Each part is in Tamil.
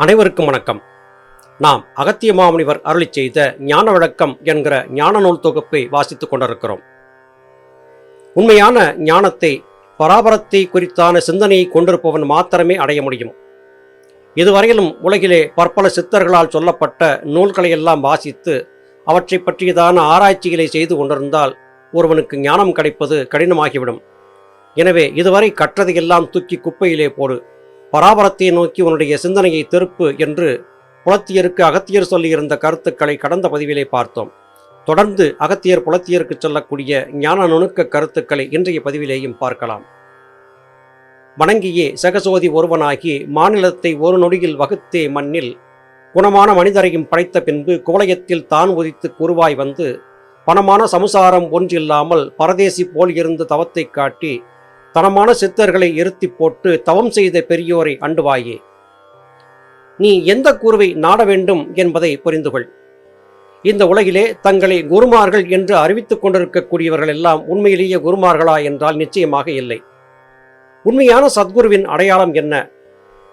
அனைவருக்கும் வணக்கம். நாம் அகத்திய மாமுனிவர் அருளி செய்த ஞான விளக்கம் என்கிற ஞான நூல் தொகுப்பை வாசித்துக் கொண்டிருக்கிறோம். உண்மையான ஞானத்தை பராபரத்தை குறித்தான சிந்தனையை கொண்டிருப்பவன் மாத்திரமே அடைய முடியும். இதுவரையிலும் உலகிலே பற்பல சித்தர்களால் சொல்லப்பட்ட நூல்களையெல்லாம் வாசித்து அவற்றை பற்றியதான ஆராய்ச்சிகளை செய்து கொண்டிருந்தால் ஒருவனுக்கு ஞானம் கிடைப்பது கடினமாகிவிடும். எனவே இதுவரை கற்றதையெல்லாம் தூக்கி குப்பையிலே போடு. பராபரத்தை நோக்கி உன்னுடைய சிந்தனையை திருப்பு என்று புலத்தியருக்கு அகத்தியர் சொல்லியிருந்த கருத்துக்களை கடந்த பதிவிலே பார்த்தோம். தொடர்ந்து அகத்தியர் புலத்தியருக்கு சொல்லக்கூடிய ஞான நுணுக்க கருத்துக்களை இன்றைய பதிவிலேயும் பார்க்கலாம். வணங்கியே சகசோதி ஒருவனாகி மாநிலத்தை ஒரு நொடியில் வகுத்தே மண்ணில் குணமான மனிதரையும் படைத்த பின்பு குவளையத்தில் தான் உதித்து குருவாய் வந்து பணமான சமுசாரம் ஒன்றில்லாமல் பரதேசி போல் இருந்த தவத்தை காட்டி தனமான சித்தர்களை இருத்தி போட்டு தவம் செய்த பெரியோரை அண்டுவாயே. நீ எந்த கூறுவை நாட வேண்டும் என்பதை புரிந்துகொள். இந்த உலகிலே தங்களை குருமார்கள் என்று அறிவித்துக் கொண்டிருக்கக்கூடியவர்கள் எல்லாம் உண்மையிலேயே குருமார்களா என்றால் நிச்சயமாக இல்லை. உண்மையான சத்குருவின் அடையாளம் என்ன?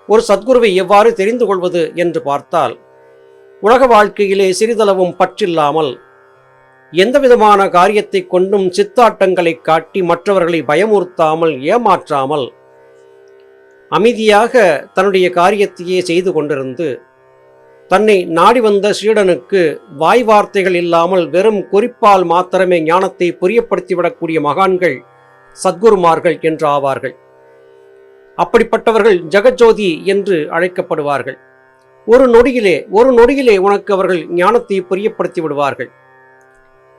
ஒரு சத்குருவை எவ்வாறு தெரிந்து கொள்வது என்று பார்த்தால் உலக வாழ்க்கையிலே சிறிதளவும் பற்றில்லாமல் எந்த விதமான காரியத்தை கொண்டும் சித்தாட்டங்களை காட்டி மற்றவர்களை பயமுறுத்தாமல் ஏமாற்றாமல் அமைதியாக தன்னுடைய காரியத்தையே செய்து கொண்டிருந்து தன்னை நாடி வந்த சீடனுக்கு வாய் வார்த்தைகள் இல்லாமல் வெறும் குறிப்பால் மாத்திரமே ஞானத்தை புரியப்படுத்திவிடக்கூடிய மகான்கள் சத்குருமார்கள் என்று ஆவார்கள். அப்படிப்பட்டவர்கள் ஜெகஜோதி என்று அழைக்கப்படுவார்கள். ஒரு நொடியிலே ஒரு நொடியிலே உனக்கு அவர்கள் ஞானத்தை புரியப்படுத்தி விடுவார்கள்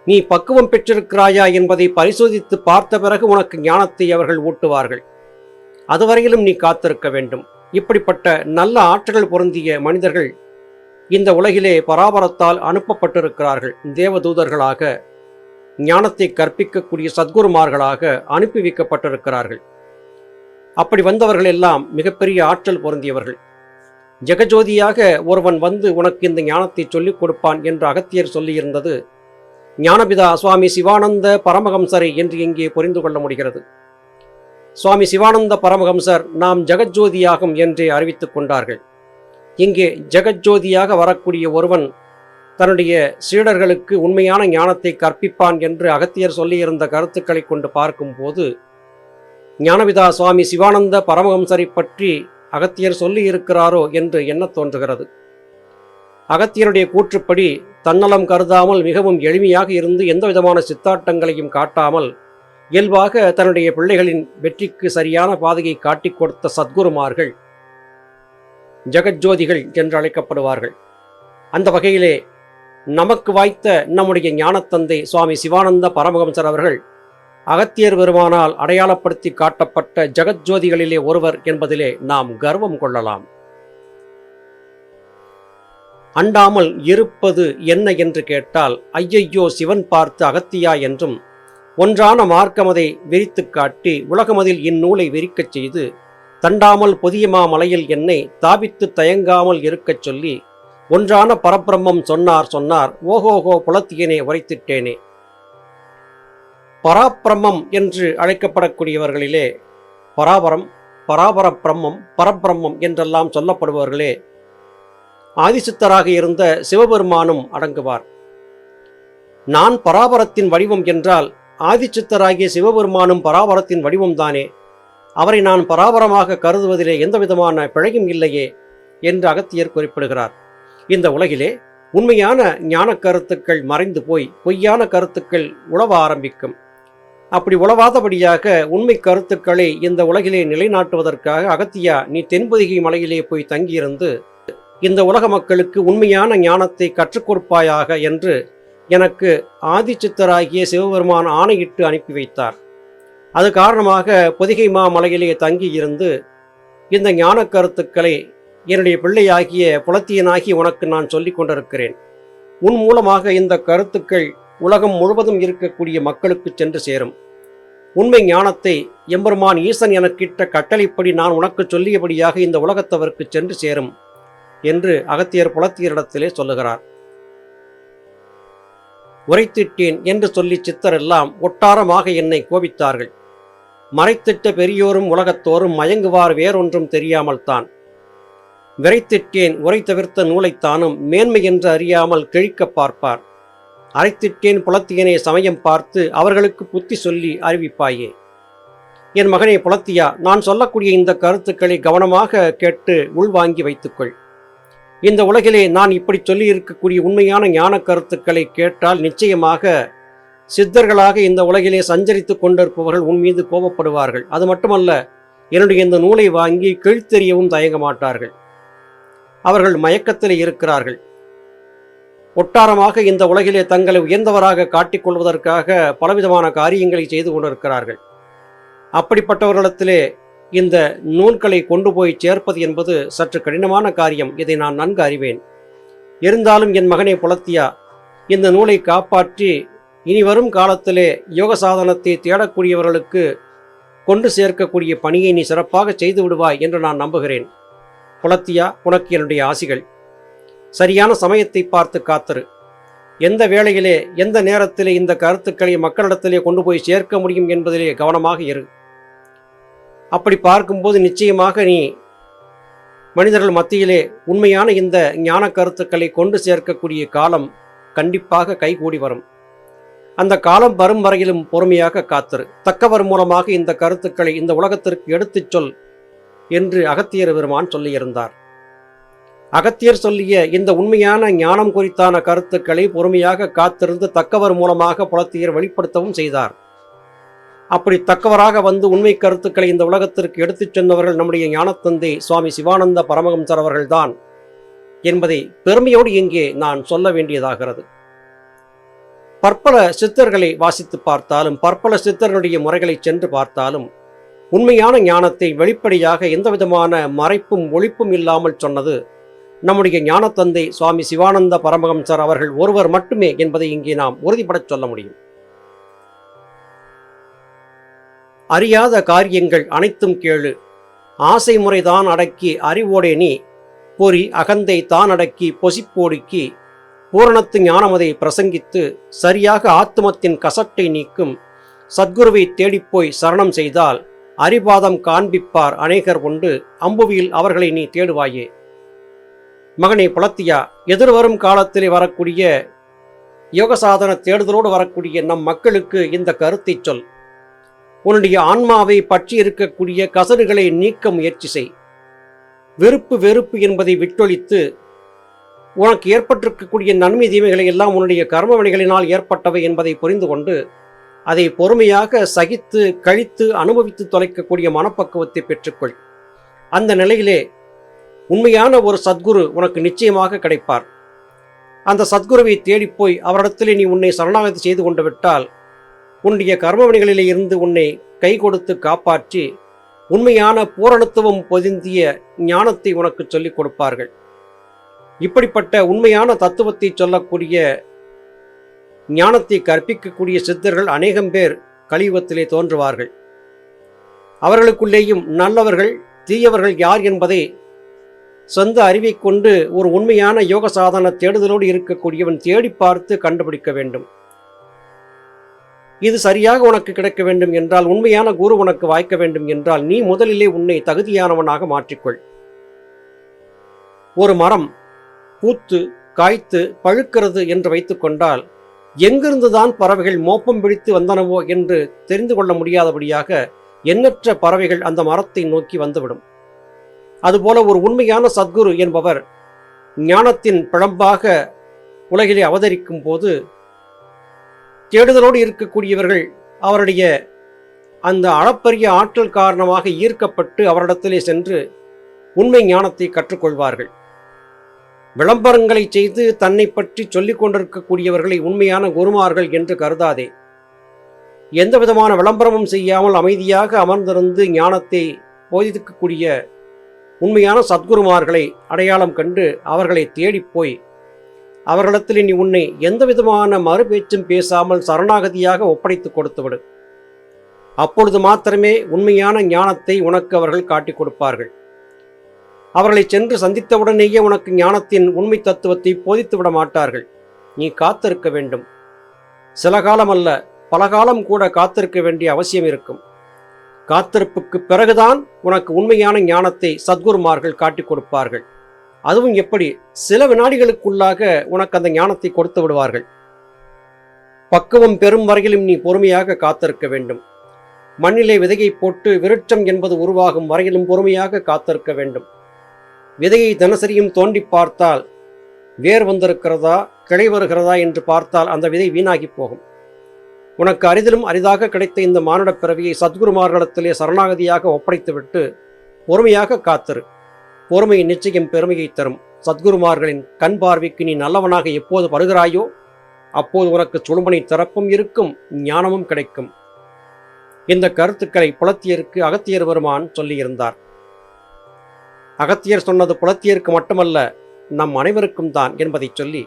நீ பக்குவம் பெற்றிருக்கிறாயா என்பதை பரிசோதித்து பார்த்த பிறகு உனக்கு ஞானத்தை அவர்கள் ஊட்டுவார்கள். அதுவரையிலும் நீ காத்திருக்க வேண்டும். இப்படிப்பட்ட நல்ல ஆற்றல்கள் பொருந்திய மனிதர்கள் இந்த உலகிலே பராபரத்தால் அனுப்பப்பட்டிருக்கிறார்கள். தேவதூதர்களாக ஞானத்தை கற்பிக்கக்கூடிய சத்குருமார்களாக அனுப்பி வைக்கப்பட்டிருக்கிறார்கள். அப்படி வந்தவர்கள் எல்லாம் மிகப்பெரிய ஆற்றல் பொருந்தியவர்கள். ஜெகஜோதியாக ஒருவன் வந்து உனக்கு இந்த ஞானத்தை சொல்லிக் கொடுப்பான் என்று அகத்தியர் சொல்லியிருந்தது. ஞானபிதா சுவாமி சிவானந்த பரமஹம்சரை என்று இங்கே புரிந்து கொள்ள முடிகிறது. சுவாமி சிவானந்த பரமஹம்சர் நாம் ஜெகஜோதியாகும் என்றே அறிவித்துக் கொண்டார்கள். இங்கே ஜெகஜோதியாக வரக்கூடிய ஒருவன் தன்னுடைய சீடர்களுக்கு உண்மையான ஞானத்தை கற்பிப்பான் என்று அகத்தியர் சொல்லியிருந்த கருத்துக்களை கொண்டு பார்க்கும்போது ஞானபிதா சுவாமி சிவானந்த பரமஹம்சரை பற்றி அகத்தியர் சொல்லி இருக்கிறாரோ என்று எண்ணத் தோன்றுகிறது. அகத்தியருடைய கூற்றுப்படி தன்னலம் கருதாமல் மிகவும் எளிமையாக இருந்து எந்த விதமான சித்தாட்டங்களையும் காட்டாமல் இயல்பாக தன்னுடைய பிள்ளைகளின் வெற்றிக்கு சரியான பாதையை காட்டிக் கொடுத்த சத்குருமார்கள் ஜெகஜோதிகள் என்று அழைக்கப்படுவார்கள். அந்த வகையிலே நமக்கு வாய்த்த நம்முடைய ஞானத்தந்தை சுவாமி சிவானந்த பரமஹம்சர் அவர்கள் அகத்தியர் பெருமானால் அடையாளப்படுத்தி காட்டப்பட்ட ஜெகஜோதிகளிலே ஒருவர் என்பதிலே நாம் கர்வம் கொள்ளலாம். அண்டாமல் இருப்பது என்ன என்று கேட்டால் ஐயையோ சிவன் பார்த்து அகத்தியா என்றும் ஒன்றான மார்க்கமதை விரித்து காட்டி உலகமதில் இந்நூலை விரிக்கச் செய்து தண்டாமல் பொதியமா மலையில் என்னை தாபித்து தயங்காமல் இருக்கச் சொல்லி ஒன்றான பரபிரம்மம் சொன்னார் சொன்னார் ஓஹோஹோ புலத்தியனே உரைத்திட்டேனே. பராப்பிரம்மம் என்று அழைக்கப்படக்கூடியவர்களிலே பராபரம் பராபர பிரம்மம் பரபிரம்மம் என்றெல்லாம் சொல்லப்படுபவர்களே ஆதிசித்தராக இருந்த சிவபெருமானும் அடங்குவார். நான் பராபரத்தின் வடிவம் என்றால் ஆதிச்சித்தராகிய சிவபெருமானும் பராபரத்தின் வடிவம்தானே. அவரை நான் பராபரமாக கருதுவதிலே எந்தவிதமான பிழையும் இல்லையே என்று அகத்தியர் குறிப்பிடுகிறார். இந்த உலகிலே உண்மையான ஞான கருத்துக்கள் மறைந்து போய் பொய்யான கருத்துக்கள் உழவ ஆரம்பிக்கும். அப்படி உழவாதபடியாக உண்மை கருத்துக்களை இந்த உலகிலே நிலைநாட்டுவதற்காக அகத்தியா நீ தென்பொதிகை மலையிலே போய் தங்கியிருந்து இந்த உலக மக்களுக்கு உண்மையான ஞானத்தை கற்றுக் கொடுப்பாயாக என்று எனக்கு ஆதிச்சித்தராகிய சிவபெருமான் ஆணையிட்டு அனுப்பி வைத்தார். அது காரணமாக பொதிகை மா மலையிலே தங்கியிருந்து இந்த ஞான கருத்துக்களை என்னுடைய பிள்ளையாகிய புலத்தியனாகி உனக்கு நான் சொல்லிக் கொண்டிருக்கிறேன். உன் மூலமாக இந்த கருத்துக்கள் உலகம் முழுவதும் இருக்கக்கூடிய மக்களுக்கு சென்று சேரும். உண்மை ஞானத்தை எம்பெருமான் ஈசன் எனக்கிட்ட கட்டளைப்படி நான் உனக்கு சொல்லியபடியாக இந்த உலகத்தவருக்கு சென்று சேரும். என்று அகத்தியர் புலத்தியரிடத்திலே சொல்லுகிறார். உரைத்திட்டேன் என்று சொல்லி சித்தரெல்லாம் ஒட்டாரமாக என்னை கோபித்தார்கள். மறைத்திட்ட பெரியோரும் உலகத்தோரும் மயங்குவார் வேறொன்றும் தெரியாமல் தான் விரைத்திட்டேன் உரை தவிர்த்த நூலைத்தானும் மேன்மை என்று அறியாமல் கிழிக்க பார்ப்பார். அரைத்திட்டேன் புலத்தியனை சமயம் பார்த்து அவர்களுக்கு புத்தி சொல்லி அறிவிப்பாயே. என் மகனே புலத்தியா நான் சொல்லக்கூடிய இந்த கருத்துக்களை கவனமாக கேட்டு உள்வாங்கி வைத்துக்கொள். இந்த உலகிலே நான் இப்படி சொல்லி இருக்கக்கூடிய உண்மையான ஞான கருத்துக்களை கேட்டால் நிச்சயமாக சித்தர்களாக இந்த உலகிலே சஞ்சரித்துக் கொண்டிருப்பவர்கள் உன் மீது கோபப்படுவார்கள். அது மட்டுமல்ல என்னுடைய இந்த நூலை வாங்கி கிழித்தெறியவும் தயங்க மாட்டார்கள் அவர்கள் மயக்கத்தில் இருக்கிறார்கள். ஒட்டாரமாக இந்த உலகிலே தங்களை உயர்ந்தவராக காட்டிக்கொள்வதற்காக பலவிதமான காரியங்களை செய்து கொண்டிருக்கிறார்கள். அப்படிப்பட்டவர்களிடத்திலே இந்த நூல்களை கொண்டு போய் சேர்ப்பது என்பது சற்று கடினமான காரியம். இதை நான் நன்கு அறிவேன். இருந்தாலும் என் மகனை புலத்தியா இந்த நூலை காப்பாற்றி இனி வரும் காலத்திலே யோக சாதனத்தை தேடக்கூடியவர்களுக்கு கொண்டு சேர்க்கக்கூடிய பணியை நீ சிறப்பாக செய்து விடுவாய் என்று நான் நம்புகிறேன். புலத்தியா உனக்கு என்னுடைய ஆசிகள். சரியான சமயத்தை பார்த்து காத்திரு. எந்த வேளையிலே எந்த நேரத்திலே இந்த கருத்துக்களை மக்களிடத்திலே கொண்டு போய் சேர்க்க முடியும் என்பதிலே கவனமாக இரு. அப்படி பார்க்கும்போது நிச்சயமாக நீ மனிதர்கள் மத்தியிலே உண்மையான இந்த ஞான கருத்துக்களை கொண்டு சேர்க்கக்கூடிய காலம் கண்டிப்பாக கைகூடி வரும். அந்த காலம் வரும் வரையிலும் பொறுமையாக காத்திரு. தக்கவர் மூலமாக இந்த கருத்துக்களை இந்த உலகத்திற்கு எடுத்துச் சொல் என்று அகத்தியர் பெருமான் சொல்லியிருந்தார். அகத்தியர் சொல்லிய இந்த உண்மையான ஞானம் குறித்தான கருத்துக்களை பொறுமையாக காத்திருந்து தக்கவர் மூலமாக புலத்தியர் வெளிப்படுத்தவும் செய்தார். அப்படி தக்கவராக வந்து உண்மை கருத்துக்களை இந்த உலகத்திற்கு எடுத்துச் சென்றவர்கள் நம்முடைய ஞானத்தந்தை சுவாமி சிவானந்த பரமஹம்சர் அவர்கள்தான் என்பதை பெருமையோடு இங்கே நான் சொல்ல வேண்டியதாகிறது. பற்பல சித்தர்களை வாசித்து பார்த்தாலும் பற்பல சித்தர்களுடைய முறைகளை சென்று பார்த்தாலும் உண்மையான ஞானத்தை வெளிப்படையாக எந்த விதமான மறைப்பும் ஒழிப்பும் இல்லாமல் சொன்னது நம்முடைய ஞானத்தந்தை சுவாமி சிவானந்த பரமஹம்சர் அவர்கள் ஒருவர் மட்டுமே என்பதை இங்கே நாம் உறுதிபடச் சொல்ல முடியும். அறியாத காரியங்கள் அனைத்தும் கேளு. ஆசை முறைதான் அடக்கி அறிவோடே நீ. பொறி அகந்தை தான் அடக்கி பொசிப்போடுக்கி. பூரணத்து ஞானமதை பிரசங்கித்து சரியாக ஆத்துமத்தின் கசட்டை நீக்கும். சத்குருவை தேடிப்போய் சரணம் செய்தால் அரிபாதம் காண்பிப்பார் அநேகர் உண்டு. அம்புவியில் அவர்களை நீ தேடுவாயே. மகனே புலத்தியா எதிர்வரும் காலத்திலே வரக்கூடிய யோக சாதன தேடுதலோடு வரக்கூடிய நம் மக்களுக்கு இந்த கருத்தை சொல். உன்னுடைய ஆன்மாவை பற்றி இருக்கக்கூடிய கசடுகளை நீக்க முயற்சி செய். வெறுப்பு வெறுப்பு என்பதை விட்டொழித்து உனக்கு ஏற்பட்டிருக்கக்கூடிய நன்மை தீமைகளை எல்லாம் உன்னுடைய கர்மவணிகளினால் ஏற்பட்டவை என்பதை புரிந்து கொண்டு அதை பொறுமையாக சகித்து கழித்து அனுபவித்து தொலைக்கக்கூடிய மனப்பக்குவத்தை பெற்றுக்கொள். அந்த நிலையிலே உண்மையான ஒரு சத்குரு உனக்கு நிச்சயமாக கிடைப்பார். அந்த சத்குருவை தேடிப்போய் அவரிடத்திலே நீ உன்னை சரணாகதி செய்து கொண்டு விட்டால் உன்னுடைய கர்மவினைகளிலே இருந்து உன்னை கை கொடுத்து காப்பாற்றி உண்மையான பூரணத்துவம் பொதிந்திய ஞானத்தை உனக்கு சொல்லிக் கொடுப்பார்கள். இப்படிப்பட்ட உண்மையான தத்துவத்தை சொல்லக்கூடிய ஞானத்தை கற்பிக்கக்கூடிய சித்தர்கள் அநேகம் பேர் கலியுகத்திலே தோன்றுவார்கள். அவர்களுக்குள்ளேயும் நல்லவர்கள் தீயவர்கள் யார் என்பதை சொந்த அறிவை கொண்டு ஒரு உண்மையான யோக சாதன தேடுதலோடு இருக்கக்கூடியவன் தேடி பார்த்து கண்டுபிடிக்க வேண்டும். இது சரியாக உனக்கு கிடைக்க வேண்டும் என்றால் உண்மையான குரு உனக்கு வாய்க்க வேண்டும் என்றால் நீ முதலிலே உன்னை தகுதியானவனாக மாற்றிக்கொள். ஒரு மரம் பூத்து காய்த்து பழுக்கிறது என்று வைத்துக்கொண்டால் எங்கிருந்துதான் பறவைகள் மோப்பம் பிடித்து வந்தனவோ என்று தெரிந்து கொள்ள முடியாதபடியாக எண்ணற்ற பறவைகள் அந்த மரத்தை நோக்கி வந்துவிடும். அதுபோல ஒரு உண்மையான சத்குரு என்பவர் ஞானத்தின் பிழம்பாக உலகிலே அவதரிக்கும் போது தேடுதலோடு இருக்கக்கூடியவர்கள் அவருடைய அந்த அளப்பரிய ஆற்றல் காரணமாக ஈர்க்கப்பட்டு அவரிடத்திலே சென்று உண்மை ஞானத்தை கற்றுக்கொள்வார்கள். விளம்பரங்களை செய்து தன்னை பற்றி சொல்லிக் கொண்டிருக்கக்கூடியவர்களை உண்மையான குருமார்கள் என்று கருதாதே. எந்த விதமான விளம்பரமும் செய்யாமல் அமைதியாக அமர்ந்திருந்து ஞானத்தை போதிக்கக்கூடிய உண்மையான சத்குருமார்களை அடையாளம் கண்டு அவர்களை தேடிப்போய் அவர்களிடத்தில் நீ உன்னை எந்த விதமான மறுபேச்சும் பேசாமல் சரணாகதியாக ஒப்படைத்து கொடுத்துவிடு அப்பொழுது மாத்திரமே உண்மையான ஞானத்தை உனக்கு அவர்கள் காட்டிக் கொடுப்பார்கள். அவர்களை சென்று சந்தித்தவுடனேயே உனக்கு ஞானத்தின் உண்மை தத்துவத்தை போதித்து விட மாட்டார்கள். நீ காத்திருக்க வேண்டும். சில காலம் அல்ல பல காலம் கூட காத்திருக்க வேண்டிய அவசியம் இருக்கும். காத்திருப்புக்கு பிறகுதான் உனக்கு உண்மையான ஞானத்தை சத்குருமார்கள் காட்டிக் கொடுப்பார்கள். அதுவும் எப்படி? சில வினாடிகளுக்குள்ளாக உனக்கு அந்த ஞானத்தை கொடுத்து விடுவார்கள். பக்குவம் பெறும் வரையிலும் நீ பொறுமையாக காத்திருக்க வேண்டும். மண்ணிலே விதையை போட்டு விருட்சம் என்பது உருவாகும் வரையிலும் பொறுமையாக காத்திருக்க வேண்டும். விதையை தினசரியும் தோண்டி பார்த்தால் வேர் வந்திருக்கிறதா கிளை வருகிறதா என்று பார்த்தால் அந்த விதை வீணாகி போகும். உனக்கு அரிதிலும் அரிதாக கிடைத்த இந்த மானுட பிறவியை சத்குருமார்களிடத்திலே சரணாகதியாக ஒப்படைத்துவிட்டு பொறுமையாக காத்திரு. பொறுமை நிச்சயம் பெருமையை தரும். சத்குருமார்களின் கண் பார்வைக்கு நீ நல்லவனாக எப்போது வருகிறாயோ அப்போது உனக்கு சுடுமணி திறப்பும் இருக்கும் ஞானமும் கிடைக்கும். இந்த கருத்துக்களை புலத்தியருக்கு அகத்தியர் பெருமான் சொல்லியிருந்தார். அகத்தியர் சொன்னது புலத்தியருக்கு மட்டுமல்ல நம் அனைவருக்கும் தான் என்பதை சொல்லி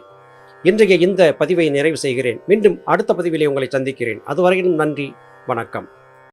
இன்றைய இந்த பதிவை நிறைவு செய்கிறேன். மீண்டும் அடுத்த பதிவிலே உங்களை சந்திக்கிறேன். அதுவரையிலும் நன்றி வணக்கம்.